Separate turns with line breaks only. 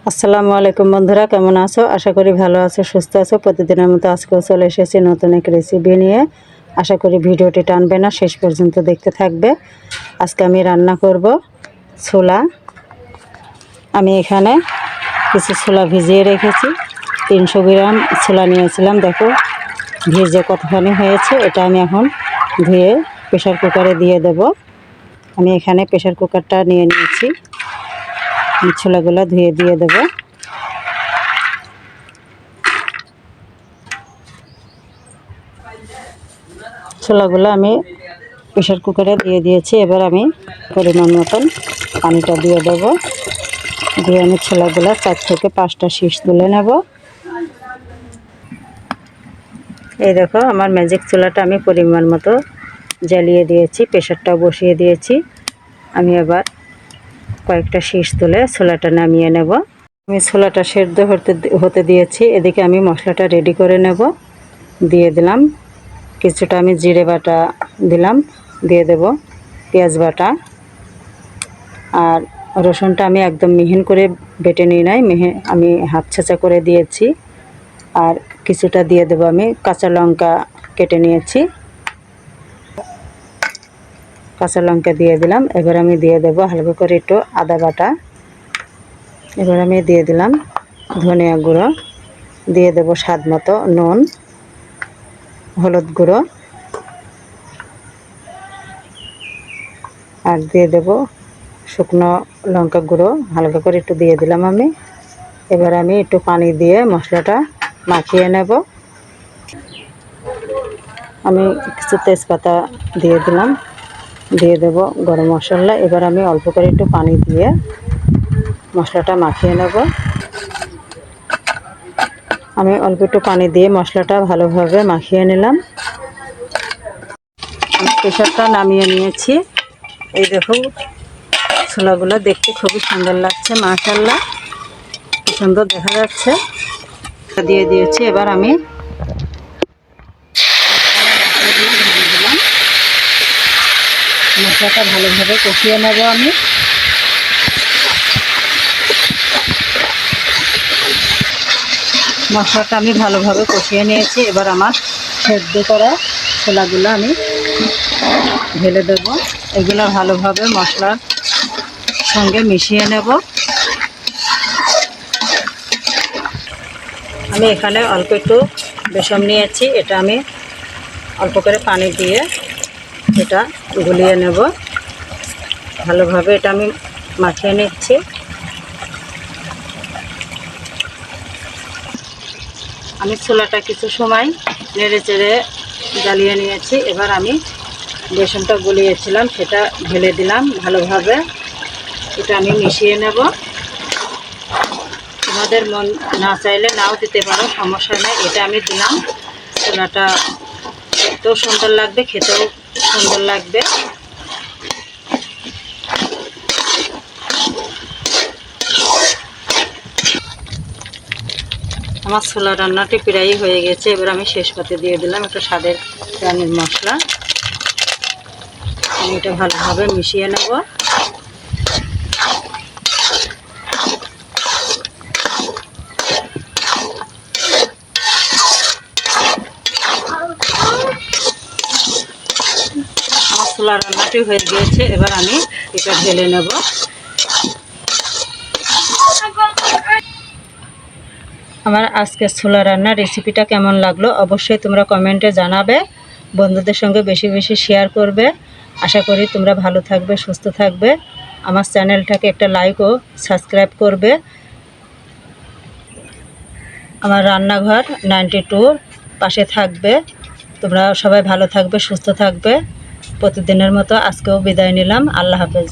আসসালামু আলাইকুম বন্ধুরা, কেমন আছো? আশা করি ভালো আছো, সুস্থ আছো। প্রতিদিনের মতো আজকেও চলে এসেছি নতুন এক রেসিপি নিয়ে। আশা করি ভিডিওটি টানবে না, শেষ পর্যন্ত দেখতে থাকবে। আজকে আমি রান্না করব ছোলা। আমি এখানে কিছু ছোলা ভিজিয়ে রেখেছি। তিনশো গ্রাম ছোলা নিয়েছিলাম, দেখো। ভিজে কতখানি হয়েছে, এটা আমি এখন ধুয়ে প্রেশার কুকারে দিয়ে দেব। আমি এখানে প্রেশার কুকারটা নিয়ে নিয়েছি। ছোলাগুলো ধুয়ে দিয়ে দেব। ছোলাগুলো আমি প্রেশার কুকারে দিয়ে দিয়েছি। এবার আমি পরিমাণ মতন পানিটা দিয়ে দেব। দিয়ে আমি ছোলাগুলো চার থেকে পাঁচটা শীষ তুলে নেব। এই দেখো, আমার ম্যাজিক চুলাটা আমি পরিমাণ মতো জ্বালিয়ে দিয়েছি প্রেশারটাও বসিয়ে দিয়েছি। আমি এবার কয়েকটা শীষ তুলে ছোলাটা নামিয়ে নেব। আমি ছোলাটা সেদ্ধ হতে হতে দিয়েছি। এদিকে আমি মশলাটা রেডি করে নেব। দিয়ে দিলাম। কিছুটা আমি জিরে বাটা দিলাম। দিয়ে দেব পেঁয়াজ বাটা। আর রসুনটা আমি একদম মিহিন করে বেটে নিই নাই। মিহি, আমি হাফ ছেঁচা করে দিয়েছি। আর কিছুটা দিয়ে দেব আমি কাঁচা লঙ্কা কেটে নিয়েছি। কাঁচা লঙ্কা দিয়ে দিলাম। এবার আমি দিয়ে দেব হালকা করে একটু আদা বাটা। এবার আমি দিয়ে দিলাম ধনিয়া গুঁড়ো। দিয়ে দেব স্বাদ মতো নুন, হলুদ গুঁড়ো। আর দিয়ে দেব শুকনো লঙ্কা গুঁড়ো। হালকা করে একটু দিয়ে দিলাম আমি। এবার আমি একটু পানি দিয়ে মশলাটা মাখিয়ে নেব। আমি কিছু তেজপাতা দিয়ে দিলাম। দিয়ে দেব গরম মশলা। এবার আমি অল্প করে একটু পানি দিয়ে মশলাটা মাখিয়ে নেব। আমি অল্প একটু পানি দিয়ে মশলাটা ভালোভাবে মাখিয়ে নিলাম। প্রেশারটা নামিয়ে নিয়েছি। এই দেখো ছোলাগুলো দেখতে খুবই সুন্দর লাগছে মাশাল্লাহ সুন্দর দেখা যাচ্ছে। দিয়ে দিয়েছি, এবার আমি মশলাটা ভালোভাবে কষিয়ে নেব আমি। মশলাটা আমি ভালোভাবে কষিয়ে নিয়েছি। এবার আমার সেদ্ধ করা ছোলাগুলো আমি ঢেলে দেব। এগুলো ভালোভাবে মশলার সঙ্গে মিশিয়ে নেব। আমি এখানে অল্প একটু বেসম নিয়েছি। এটা আমি অল্প করে পানি দিয়ে এটা গুলিয়ে নেব। ভালোভাবে এটা আমি মাখিয়ে নিচ্ছি। আমি ছোলাটা কিছু সময় নেড়ে চেড়ে জ্বালিয়ে নিয়েছি। এবার আমি বেসনটা গলিয়েছিলাম, সেটা ঢেলে দিলাম ভালোভাবে। এটা আমি মিশিয়ে নেব। তোমাদের মন না চাইলে নাও দিতে পারো, সমস্যা নেই। এটা আমি দিলাম। ছোলাটা এত সুন্দর লাগবে, খেতেও সুন্দর লাগবে। আমার ছোলা রান্নাটি প্রায়ই হয়ে গেছে, এবার আমি শেষ পাতে দিয়ে দিলাম একটা স্বাদের রানির মশলা। আমি এটা ভালোভাবে মিশিয়ে নেব। ছোলা রান্নাটি হয়ে গিয়েছে, এবার আমি এটা ঢেলে নেব। আমার আজকের ছোলা রান্নার রেসিপিটা কেমন লাগল অবশ্যই তোমরা কমেন্টে জানাবে, বন্ধুদের সঙ্গে বেশি বেশি শেয়ার করবে। আশা করি তোমরা ভালো থাকবে, সুস্থ থাকবে। আমার চ্যানেলটাকে একটা লাইক ও সাবস্ক্রাইব করবে। আমার রান্নাঘর নাইনটি টুর পাশে থাকবে। তোমরা সবাই ভালো থাকবে, সুস্থ থাকবে। প্রতিদিনের মতো আজকেও বিদায় নিলাম। আল্লাহ হাফেজ।